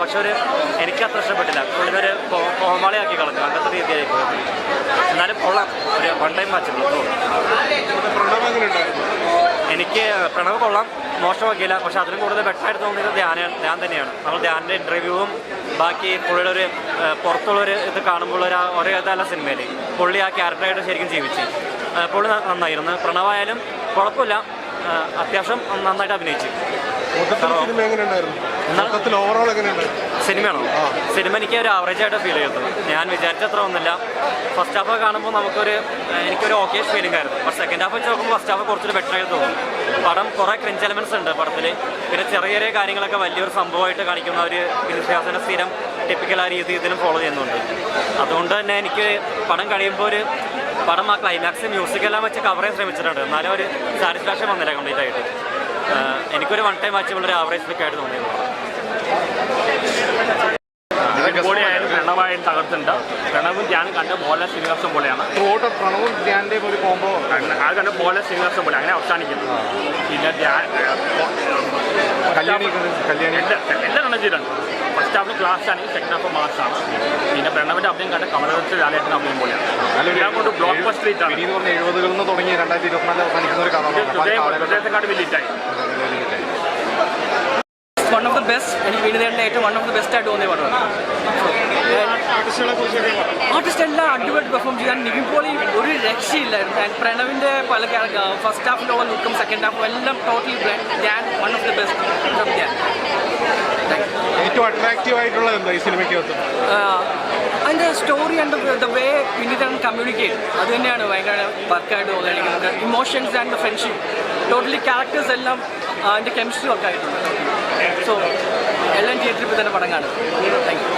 പക്ഷെ ഒരു എനിക്ക് അത്ര ഇഷ്ടപ്പെട്ടില്ല. പുള്ളിനൊരു കോമാളിയാക്കി കളഞ്ഞു. അങ്ങനത്തെ രീതിയായി പോയത് എന്നാലും കൊള്ളാം. ഒരു വൺ ടൈം മാച്ച് എനിക്ക് പ്രണവ് കൊള്ളാം. മോശമാക്കിയില്ല പക്ഷെ അതിലും കൂടുതൽ ബെറ്ററായിട്ട് തോന്നിയത് ധ്യാന ധ്യാൻ തന്നെയാണ്. നമ്മൾ ധ്യാനിന്റെ ഇന്റർവ്യൂവും ബാക്കി പുള്ളിയുടെ ഒരു പുറത്തുള്ളൊരു ഇത് കാണുമ്പോൾ ഒരു ഒരേ ഇതല്ല സിനിമയിൽ. പുള്ളി ആ ക്യാരക്ടറായിട്ട് ശരിക്കും ജീവിച്ചു. പുള്ളി നന്നായിരുന്നു. പ്രണവായാലും കുഴപ്പമില്ല. അത്യാവശ്യം നന്നായിട്ട് അഭിനയിച്ചു. Cinema overall സിനിമയാണോ? സിനിമ എനിക്ക് ഒരു ആവറേജ് ആയിട്ട് ഫീൽ ചെയ്തത് ഞാൻ വിചാരിച്ചത്ര ഒന്നുമില്ല. ഫസ്റ്റ് ഹാഫ് കാണുമ്പോൾ നമുക്കൊരു എനിക്കൊരു ഓക്കെ ഫീലിംഗ് ആയിരുന്നു. പക്ഷേ സെക്കൻഡ് ഹാഫ് വെച്ച് നോക്കുമ്പോൾ ഫസ്റ്റ് ഹാഫ് കുറച്ചൊരു ബെറ്റർ ആയിട്ട് തോന്നുന്നു പടം കുറേ ക്രിഞ്ച് എലമെന്റ്സ് ഉണ്ട് പടത്തിൽ പിന്നെ ചെറിയ ചെറിയ കാര്യങ്ങളൊക്കെ വലിയൊരു സംഭവമായിട്ട് കാണിക്കുന്ന ഒരു വിശ്വാസന സ്ഥിരം ടിപ്പിക്കൽ ആ രീതി ഇതിലും ഫോളോ ചെയ്യുന്നുണ്ട്. അതുകൊണ്ട് തന്നെ എനിക്ക് പടം കഴിയുമ്പോൾ ഒരു പടം ആ ക്ലൈമാക്സ് മ്യൂസിക്കെല്ലാം വെച്ച് കവർ ചെയ്യാൻ ശ്രമിച്ചിട്ടുണ്ട്. എന്നാലും ഒരു സാറ്റിസ്ഫാക്ഷൻ വന്നില്ല കംപ്ലീറ്റ് ആയിട്ട്. എനിക്കൊരു വൺ ടൈം വാച്ചുള്ള ഒരു ആവറേജ് ലുക്ക് ആയിട്ട് തോന്നിയത്. തകർത്തുണ്ട് പ്രണവും ഞാൻ കണ്ട പോലെ ശ്രീനിവാസം പോലെയാണ്. ത്രോട്ട് പ്രണവും ധ്യാന്റെയും ഒരു കോംബോ ആ കണ്ട പോലെ ശ്രീനിവാസം പോലെ. അങ്ങനെ അവസാനിക്കുന്നു. പിന്നെ ധ്യാൻ എല്ലാ ഫസ്റ്റ് ഹാഫ് ക്ലാസ് ആണെങ്കിൽ സെക്കൻഡ് ഹാഫ് മാസാണ് പിന്നെ പ്രണവിന്റെ അഭിനയം കണ്ട കമലദത്ത് ലാലേട്ടൻ അഭിനയം പോലെയാണ്. എല്ലാം കൊണ്ട് ബ്ലോക്ക് ബസ്റ്റർ ആണ്. എന്ന് പറഞ്ഞ എഴുപതുകളിൽ നിന്ന് തുടങ്ങി രണ്ടായിരത്തി ഇരുപത്തിനാലിൽ അവസാനിക്കുന്ന ഒരു വൺ ഓഫ് ദ ബെസ്റ്റ് എനിക്ക് ഏറ്റവും വൺ ഓഫ് ദ ബെസ്റ്റ് ആയിട്ട് തോന്നിയ പടമാണ് ആർട്ടിസ്റ്റ് എല്ലാം അടിപൊളി പെർഫോം ചെയ്യാൻ നിവിൻ പോളി ഒരു രക്ഷയില്ലായിരുന്നു. പ്രണവിന്റെ പല ഫസ്റ്റ് ഹാഫിലുള്ള ലുക്കും സെക്കൻഡ് ഹാഫും എല്ലാം ടോട്ടലി ഞാൻ one of the best from ഞാൻ ഏറ്റവും അട്രാക്റ്റീവ് ആയിട്ടുള്ളത് എന്താ ഈ സിനിമയ്ക്കകത്ത്? അതിന്റെ story and the way വിനീതൻ communicate അത് തന്നെയാണ് ഭയങ്കര വർക്കായിട്ട് തോന്നിയിരിക്കുന്നത്. Emotions and friendship totally characters എല്ലാം അതിന്റെ കെമിസ്ട്രി ഒക്കെ ആയിട്ടുണ്ട്. സോ എല്ലാം തിയേറ്ററിൽ തന്നെ പടം കാണും താങ്ക് യു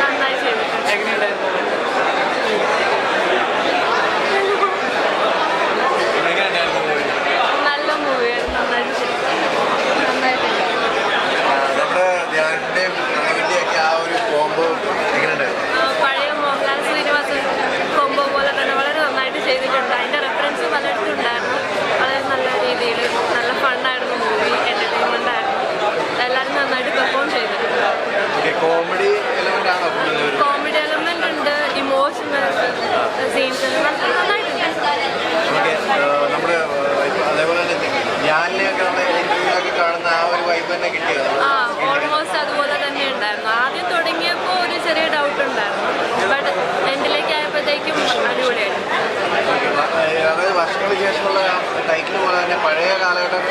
നന്നായി ചെയ്തിട്ടുണ്ട് എങ്ങനെയുണ്ടായിരുന്നു നല്ല മൂവിയായിരുന്നു നന്നായിട്ട് ചെയ്തു നന്നായിട്ടുണ്ട് നമ്മുടെ ധ്യാനിന്റെയും പ്രണവിന്റെയൊക്കെ ആ ഒരു കോംബോ എങ്ങനെയുണ്ടായിരുന്നു ആ, പഴയ മോഹൻലാൽ ശ്രീനിവാസൻ കൊമ്പോ പോലെ തന്നെ വളരെ നന്നായിട്ട് ചെയ്തിട്ടുണ്ട് അതിന്റെ റെഫറൻസ് പലയിടത്തും ഉണ്ടായിരുന്നു വളരെ നല്ല രീതിയിൽ നല്ല ഫണ്ണായിരുന്നു മൂവി എന്റർടൈൻമെന്റ് ആയിരുന്നു എല്ലാവരും നന്നായിട്ട് പെർഫോം ചെയ്തിട്ടുണ്ട്. കോമഡി എലമെന്റ് ആണോ കോമഡി എലമെന്റ് ഉണ്ട് ഇമോഷണൽ സീൻസ് നമ്മുടെ അതേപോലെ തന്നെ ധ്യാനിനെയൊക്കെ നമ്മൾ ഇന്റർവ്യൂലൊക്കെ കാണുന്ന ആ ഒരു വൈബ് തന്നെ കിട്ടിയത് ഓൾമോസ്റ്റ് അതുപോലെ തന്നെ ഉണ്ടായിരുന്നു. ആദ്യം തുടങ്ങിയപ്പോൾ ഒരു ചെറിയ ഡൗട്ട് ഉണ്ടായിരുന്നു. ബട്ട് എൻഡിലേക്ക് ആയപ്പോഴത്തേക്കും അടിപൊളിയായിരുന്നു അതായത് വർഷങ്ങൾക്ക് ശേഷമുള്ള ടൈറ്റിൽ പോലെ തന്നെ പഴയ കാലഘട്ടം